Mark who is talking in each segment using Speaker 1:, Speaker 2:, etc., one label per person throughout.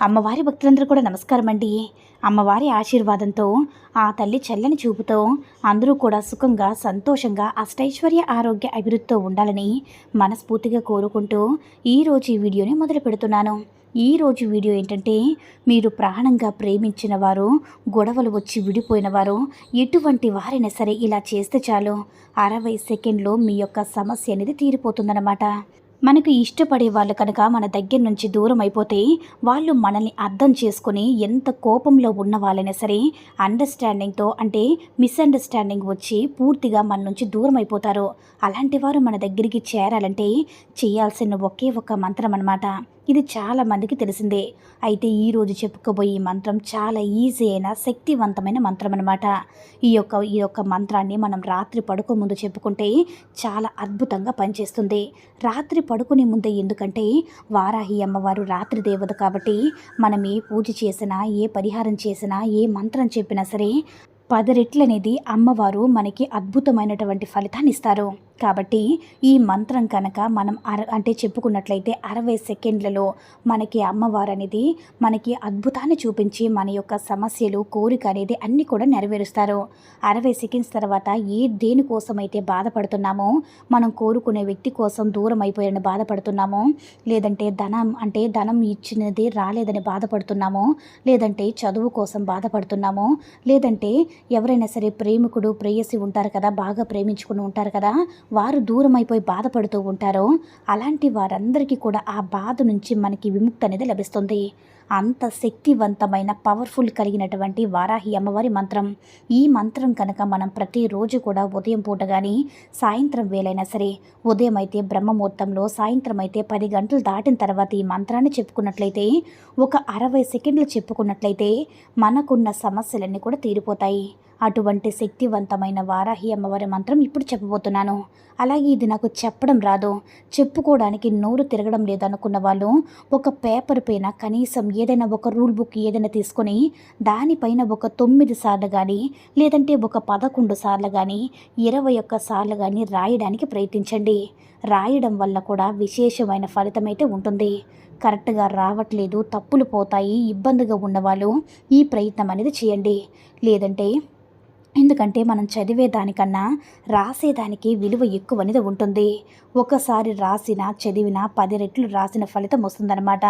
Speaker 1: అమ్మవారి భక్తులందరూ కూడా నమస్కారం అండి అమ్మవారి ఆశీర్వాదంతో ఆ తల్లి చల్లని చూపుతో అందరూ కూడా సుఖంగా సంతోషంగా అష్టైశ్వర్య ఆరోగ్య అభివృద్ధితో ఉండాలని మనస్ఫూర్తిగా కోరుకుంటూ ఈరోజు ఈ వీడియోని మొదలు పెడుతున్నాను. ఈ రోజు వీడియో ఏంటంటే మీరు ప్రాణంగా ప్రేమించిన వారు గొడవలు వచ్చి విడిపోయిన వారు ఎటువంటి వారైనా సరే ఇలా చేస్తే చాలు. అరవై సెకండ్లో మీ యొక్క సమస్య అనేది తీరిపోతుందన్నమాట. మనకు ఇష్టపడే వాళ్ళు కనుక మన దగ్గర నుంచి దూరం అయిపోతే వాళ్ళు మనల్ని అర్థం చేసుకుని ఎంత కోపంలో ఉన్న వాళ్ళైనా సరే అండర్స్టాండింగ్తో అంటే మిస్అండర్స్టాండింగ్ వచ్చి పూర్తిగా మన నుంచి దూరం అయిపోతారు. అలాంటి వారు మన దగ్గరికి చేరాలంటే చేయాల్సిన ఒకే ఒక మంత్రం అన్నమాట. ఇది చాలా మందికి తెలిసిందే. అయితే ఈరోజు చెప్పుకోబోయే ఈ మంత్రం చాలా ఈజీ అయిన శక్తివంతమైన మంత్రం అనమాట ఈ యొక్క ఈ యొక్క మంత్రాన్ని మనం రాత్రి పడుకో ముందు చెప్పుకుంటే చాలా అద్భుతంగా పనిచేస్తుంది. రాత్రి పడుకునే ముందే ఎందుకంటే వారాహి అమ్మవారు రాత్రి దేవత కాబట్టి మనం ఏ పూజ చేసినా ఏ పరిహారం చేసినా ఏ మంత్రం చెప్పినా సరే పది రెట్లనేది అమ్మవారు మనకి అద్భుతమైనటువంటి ఫలితాన్ని ఇస్తారు. కాబట్టి ఈ మంత్రం కనుక మనం అర అంటే చెప్పుకున్నట్లయితే అరవై సెకండ్లలో మనకి అమ్మవారు అనేది మనకి అద్భుతాన్ని చూపించి మన యొక్క సమస్యలు కోరిక అనేది అన్నీ కూడా నెరవేరుస్తారు. అరవై సెకండ్స్ తర్వాత ఏ దేనికోసం అయితే బాధపడుతున్నామో మనం కోరుకునే వ్యక్తి కోసం దూరం అయిపోయారని బాధపడుతున్నామో లేదంటే ధనం అంటే ధనం ఇచ్చినది రాలేదని బాధపడుతున్నామో లేదంటే చదువు కోసం బాధపడుతున్నామో లేదంటే ఎవరైనా సరే ప్రేమికుడు ప్రేయసి ఉంటారు కదా బాగా ప్రేమించుకుని ఉంటారు కదా వారు దూరమైపోయి బాధపడుతూ ఉంటారో అలాంటి వారందరికీ కూడా ఆ బాధ నుంచి మనకి విముక్తి అనేది లభిస్తుంది. అంత శక్తివంతమైన పవర్ఫుల్ కలిగినటువంటి వారాహి అమ్మవారి మంత్రం. ఈ మంత్రం కనుక మనం ప్రతిరోజు కూడా ఉదయం పూట కానీ సాయంత్రం వేలైనా సరే ఉదయం అయితే బ్రహ్మముహూర్తంలో సాయంత్రం అయితే పది గంటలు దాటిన తర్వాత ఈ మంత్రాన్ని చెప్పుకున్నట్లయితే ఒక అరవై సెకండ్లు చెప్పుకున్నట్లయితే మనకున్న సమస్యలన్నీ కూడా తీరిపోతాయి. అటువంటి శక్తివంతమైన వారాహి అమ్మవారి మంత్రం ఇప్పుడు చెప్పబోతున్నాను. అలాగే ఇది నాకు చెప్పడం రాదు. చెప్పుకోవడానికి నోరు తిరగడం లేదనుకున్న వాళ్ళు ఒక పేపర్ పైన కనీసం ఏదైనా ఒక రూల్ బుక్ ఏదైనా తీసుకొని దానిపైన ఒక తొమ్మిది సార్లు కానీ లేదంటే ఒక పదకొండు సార్లు కానీ ఇరవై ఒక్క సార్లు కానీ రాయడానికి ప్రయత్నించండి. రాయడం వల్ల కూడా విశేషమైన ఫలితం అయితే ఉంటుంది. కరెక్ట్గా రావట్లేదు తప్పులు పోతాయి ఇబ్బందిగా ఉన్నవాళ్ళు ఈ ప్రయత్నం అనేది చేయండి. లేదంటే ఎందుకంటే మనం చదివే దానికన్నా రాసేదానికి విలువ ఎక్కువ అనేది ఉంటుంది. ఒకసారి రాసిన చదివిన పది రెట్లు రాసిన ఫలితం వస్తుందన్నమాట.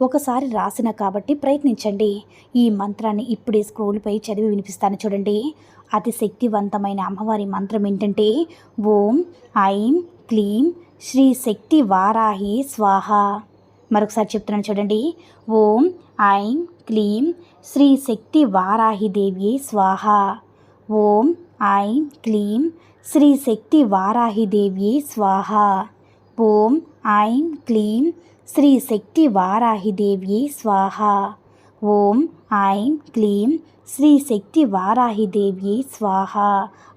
Speaker 1: ఒకసారి రాసిన కాబట్టి ప్రయత్నించండి. ఈ మంత్రాన్ని ఇప్పుడే స్క్రోల్పై చదివి వినిపిస్తాను చూడండి. అతి శక్తివంతమైన అమ్మవారి మంత్రం ఏంటంటే ఓం ఐం క్లీం శ్రీ శక్తి వారాహి స్వాహ. మరొకసారి చెప్తున్నాను చూడండి. ఓం ఐం క్లీం శ్రీ శక్తి వారాహి దేవి స్వాహ. ఓం ఐం క్లీం శ్రీ శక్తి వారాహిదేవ్యే స్వాహ. ఓం ఐం క్లీం శ్రీ శక్తి వారాహిదేవ్యే స్వాహ. ఓం ఐం క్లీం శ్రీ శక్తి వారాహిదేవి స్వాహ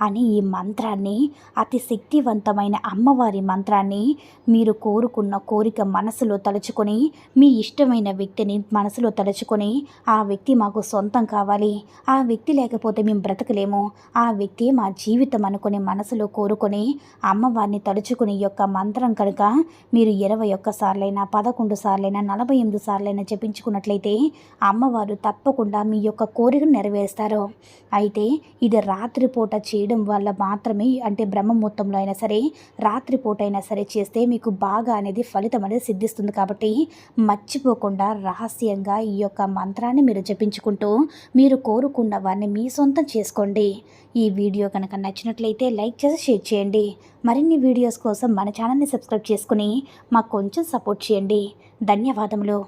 Speaker 1: అని ఈ మంత్రాన్ని అతి శక్తివంతమైన అమ్మవారి మంత్రాన్ని మీరు కోరుకున్న కోరిక మనసులో తలుచుకొని మీ ఇష్టమైన వ్యక్తిని మనసులో తలుచుకొని ఆ వ్యక్తి మాకు సొంతం కావాలి. ఆ వ్యక్తి లేకపోతే మేము బ్రతకలేము. ఆ వ్యక్తి మా జీవితం అనుకుని మనసులో కోరుకొని అమ్మవారిని తలుచుకుని యొక్క మంత్రం కనుక మీరు ఇరవై ఒక్క సార్లైనా పదకొండు సార్లైనా నలభై ఎనిమిది సార్లైనా జపించుకున్నట్లయితే అమ్మవారు తప్పకుండా మీ యొక్క కోరికను నెరవేరుస్తారు. అయితే ఇది రాత్రిపూట చేయడం వల్ల మాత్రమే అంటే బ్రహ్మముహూర్తంలో అయినా సరే రాత్రిపూట అయినా సరే చేస్తే మీకు బాగా అనేది ఫలితం అనేది సిద్ధిస్తుంది. కాబట్టి మర్చిపోకుండా రహస్యంగా ఈ యొక్క మంత్రాన్ని మీరు జపించుకుంటూ మీరు కోరుకున్న వారిని మీ సొంతం చేసుకోండి. ఈ వీడియో కనుక నచ్చినట్లయితే లైక్ చేసి షేర్ చేయండి. మరిన్ని వీడియోస్ కోసం మన ఛానల్ని సబ్స్క్రైబ్ చేసుకుని మాకు కొంచెం సపోర్ట్ చేయండి. ధన్యవాదములు.